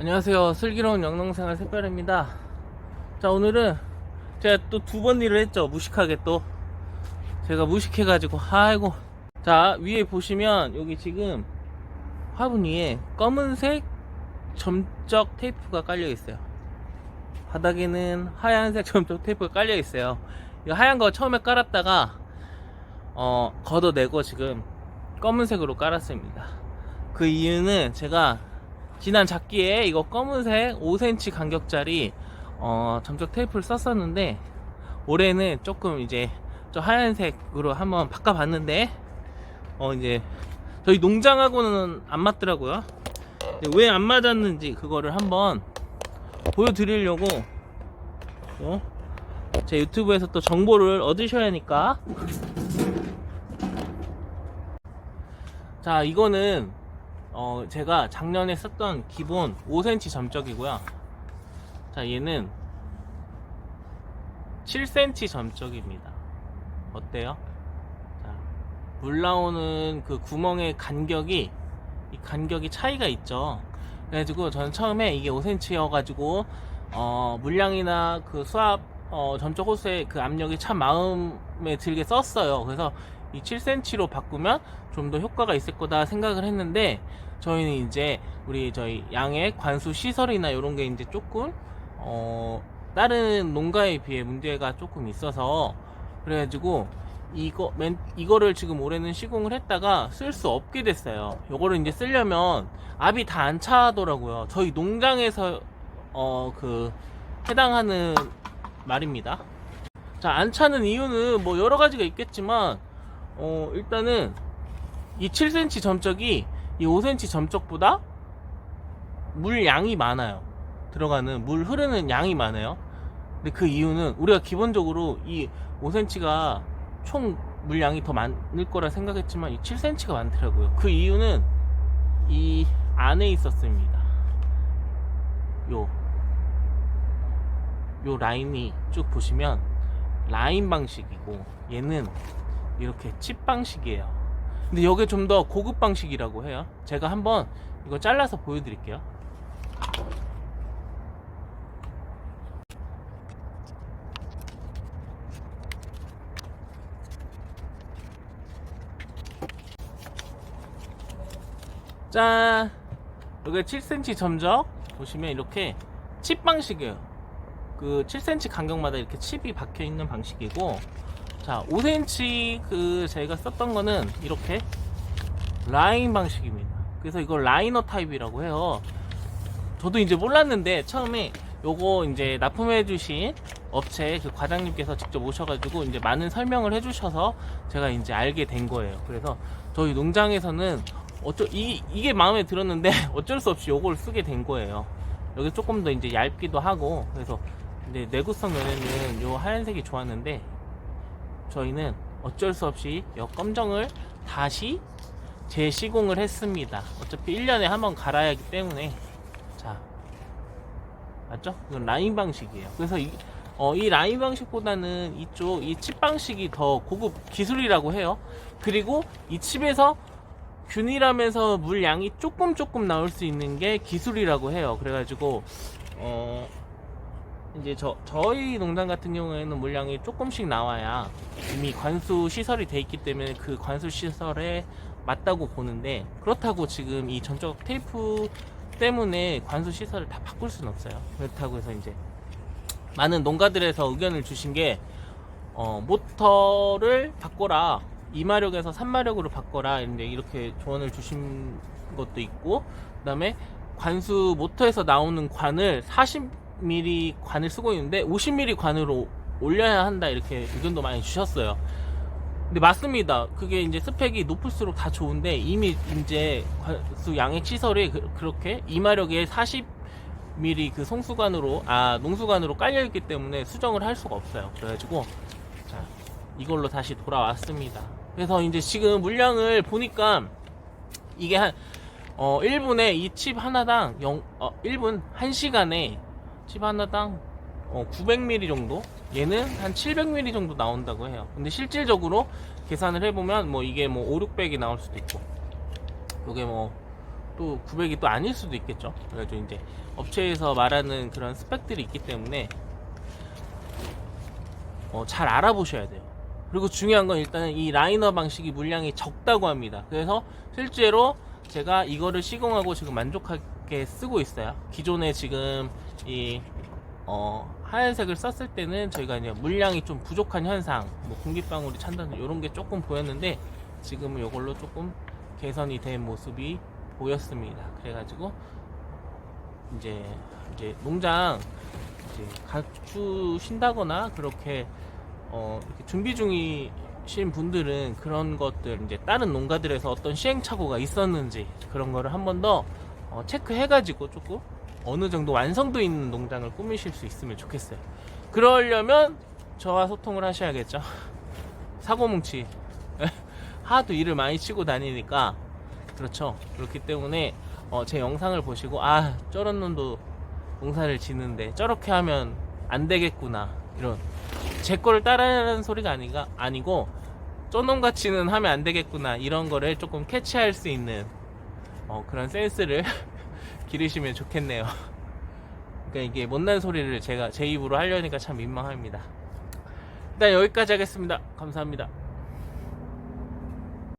안녕하세요. 슬기로운 영농생활 색별입니다. 자, 오늘은 제가 또 두 번 일을 했죠. 무식하게 또. 제가 무식해 가지고, 아이고. 자, 위에 보시면 여기 지금 화분 위에 검은색 점적 테이프가 깔려 있어요. 바닥에는 하얀색 점적 테이프가 깔려 있어요. 이 하얀 거 처음에 깔았다가, 어, 걷어내고 지금 검은색으로 깔았습니다. 그 이유는 제가 지난 작기에 이거 검은색 5cm 간격짜리 어, 점적 테이프를 썼었는데 올해는 조금 이제 저 하얀색으로 한번 바꿔봤는데 어 이제 저희 농장하고는 안 맞더라고요. 왜 안 맞았는지 그거를 한번 보여드리려고 어? 제 유튜브에서 또 정보를 얻으셔야 하니까 자 이거는 어, 제가 작년에 썼던 기본 5cm 점적이고요. 자, 얘는 7cm 점적입니다. 어때요? 자, 물 나오는 그 구멍의 간격이, 이 간격이 차이가 있죠. 그래가지고 저는 처음에 이게 5cm여가지고, 어, 물량이나 그 수압, 어, 점적 호스의 그 압력이 참 마음에 들게 썼어요. 그래서 이 7cm로 바꾸면 좀 더 효과가 있을 거다 생각을 했는데 저희는 이제 우리 저희 양의 관수 시설이나 이런 게 이제 조금 어 다른 농가에 비해 문제가 조금 있어서 그래가지고 이거 맨 이거를 지금 올해는 시공을 했다가 쓸 수 없게 됐어요. 요거를 이제 쓰려면 압이 다 안 차더라고요. 저희 농장에서 어 그 해당하는 말입니다. 자, 안 차는 이유는 뭐 여러 가지가 있겠지만 어, 일단은 이 7cm 점적이 이 5cm 점적보다 물 양이 많아요. 들어가는 물 흐르는 양이 많아요. 근데 그 이유는 우리가 기본적으로 이 5cm가 총 물량이 더 많을 거라 생각했지만 이 7cm가 많더라고요. 그 이유는 이 안에 있었습니다. 요, 요 라인이 쭉 보시면 라인 방식이고 얘는 이렇게 칩 방식이에요. 근데 여기 좀더 고급 방식이라고 해요. 제가 한번 이거 잘라서 보여드릴게요. 짠! 여기 7cm 점적 보시면 이렇게 칩 방식이에요. 그 7cm 간격마다 이렇게 칩이 박혀 있는 방식이고 자 5cm 그 저희가 썼던 거는 이렇게 라인 방식입니다. 그래서 이걸 라이너 타입이라고 해요. 저도 이제 몰랐는데 처음에 요거 이제 납품해 주신 업체 그 과장님께서 직접 오셔가지고 이제 많은 설명을 해주셔서 제가 이제 알게 된 거예요. 그래서 저희 농장에서는 어쩌 이, 이게 마음에 들었는데 어쩔 수 없이 요걸 쓰게 된 거예요. 여기 조금 더 이제 얇기도 하고 그래서 근데 내구성 면에는 요 하얀색이 좋았는데 저희는 어쩔 수 없이 요 검정을 다시 재시공을 했습니다. 어차피 1년에 한 번 갈아야 하기 때문에 자 맞죠? 이건 라인 방식이에요. 그래서 이, 어, 이 라인 방식보다는 이쪽 이 칩 방식이 더 고급 기술이라고 해요. 그리고 이 칩에서 균일하면서 물 양이 조금 조금 나올 수 있는 게 기술이라고 해요. 그래가지고 어 이제 저 저희 농장 같은 경우에는 물량이 조금씩 나와야 이미 관수 시설이 돼 있기 때문에 그 관수 시설에 맞다고 보는데 그렇다고 지금 이 전적 테이프 때문에 관수 시설을 다 바꿀 수는 없어요. 그렇다고 해서 이제 많은 농가들에서 의견을 주신 게 어, 모터를 바꿔라 2마력에서 3마력으로 바꿔라 이렇게 조언을 주신 것도 있고 그 다음에 관수 모터에서 나오는 관을 40mm 관을 쓰고 있는데 50mm 관으로 올려야 한다 이렇게 의견도 많이 주셨어요. 근데 맞습니다. 그게 이제 스펙이 높을수록 다 좋은데 이미 이제 관수 양액 시설이 그, 렇게 2마력에 40mm 그 송수관으로 아 농수관으로 깔려 있기 때문에 수정을 할 수가 없어요. 그래가지고 자 이걸로 다시 돌아왔습니다. 그래서 이제 지금 물량을 보니까 이게 한 어, 1분에 이 칩 하나당 0, 어, 1분 1시간에 칩 하나당 어, 900ml 정도? 얘는 한 700ml 정도 나온다고 해요. 근데 실질적으로 계산을 해보면 뭐 이게 뭐 5, 600이 나올 수도 있고, 요게 뭐 또 900이 또 아닐 수도 있겠죠. 그래가지고 이제 업체에서 말하는 그런 스펙들이 있기 때문에 어, 잘 알아보셔야 돼요. 그리고 중요한 건 일단은 이 라이너 방식이 물량이 적다고 합니다. 그래서 실제로 제가 이거를 시공하고 지금 만족하게 쓰고 있어요. 기존에 지금 이 어, 하얀색을 썼을 때는 저희가 이제 물량이 좀 부족한 현상, 뭐 공기방울이 찬다는 이런 게 조금 보였는데 지금은 이걸로 조금 개선이 된 모습이 보였습니다. 그래가지고 이제 이제 농장 이제 갖추신다거나 그렇게 어 준비 중이 신 분들은 그런 것들 이제 다른 농가들에서 어떤 시행착오가 있었는지 그런 거를 한 번더 어, 체크해가지고 조금 어느 정도 완성도 있는 농장을 꾸미실 수 있으면 좋겠어요. 그러려면 저와 소통을 하셔야겠죠. 사고뭉치 하도 일을 많이 치고 다니니까 그렇죠. 그렇기 때문에 어, 제 영상을 보시고 아 저런 놈도 농사를 짓는데 저렇게 하면 안 되겠구나 이런 제 거를 따라하는 소리가 아니가 아니고 쪼놈같이는 하면 안 되겠구나 이런 거를 조금 캐치할 수 있는 어, 그런 센스를 기르시면 좋겠네요. 그러니까 이게 못난 소리를 제가 제 입으로 하려니까 참 민망합니다. 일단 여기까지 하겠습니다. 감사합니다.